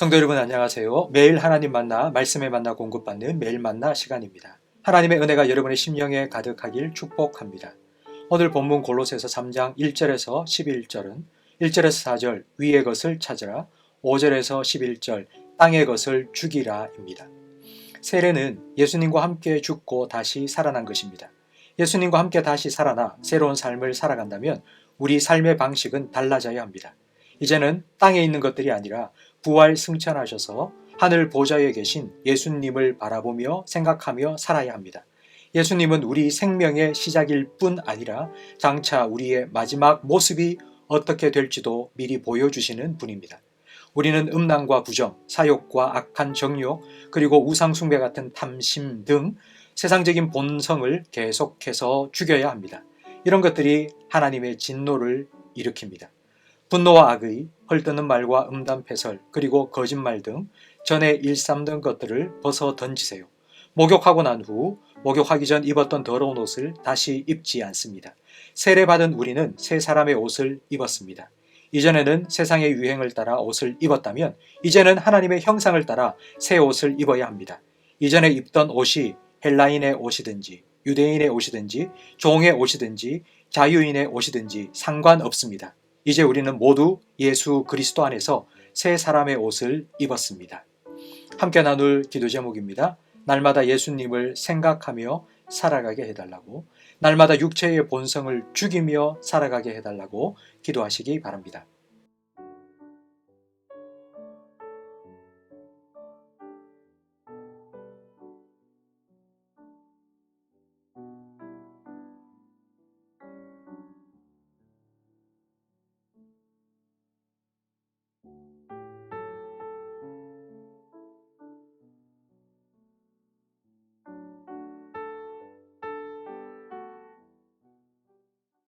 성도 여러분 안녕하세요. 매일 하나님 만나 말씀에 만나 공급받는 매일 만나 시간입니다. 하나님의 은혜가 여러분의 심령에 가득하길 축복합니다. 오늘 본문 골로새서 3장 1절에서 11절은 1절에서 4절 위의 것을 찾으라 5절에서 11절 땅의 것을 죽이라입니다. 세례는 예수님과 함께 죽고 다시 살아난 것입니다. 예수님과 함께 다시 살아나 새로운 삶을 살아간다면 우리 삶의 방식은 달라져야 합니다. 이제는 땅에 있는 것들이 아니라 부활 승천하셔서 하늘 보좌에 계신 예수님을 바라보며 생각하며 살아야 합니다. 예수님은 우리 생명의 시작일 뿐 아니라 장차 우리의 마지막 모습이 어떻게 될지도 미리 보여주시는 분입니다. 우리는 음란과 부정, 사욕과 악한 정욕, 그리고 우상숭배 같은 탐심 등 세상적인 본성을 계속해서 죽여야 합니다. 이런 것들이 하나님의 진노를 일으킵니다. 분노와 악의, 헐뜯는 말과 음담 패설, 그리고 거짓말 등 전에 일삼던 것들을 벗어 던지세요. 목욕하고 난 후 목욕하기 전 입었던 더러운 옷을 다시 입지 않습니다. 세례받은 우리는 새 사람의 옷을 입었습니다. 이전에는 세상의 유행을 따라 옷을 입었다면 이제는 하나님의 형상을 따라 새 옷을 입어야 합니다. 이전에 입던 옷이 헬라인의 옷이든지 유대인의 옷이든지 종의 옷이든지 자유인의 옷이든지 상관없습니다. 이제 우리는 모두 예수 그리스도 안에서 새 사람의 옷을 입었습니다. 함께 나눌 기도 제목입니다. 날마다 예수님을 생각하며 살아가게 해달라고, 날마다 육체의 본성을 죽이며 살아가게 해달라고 기도하시기 바랍니다.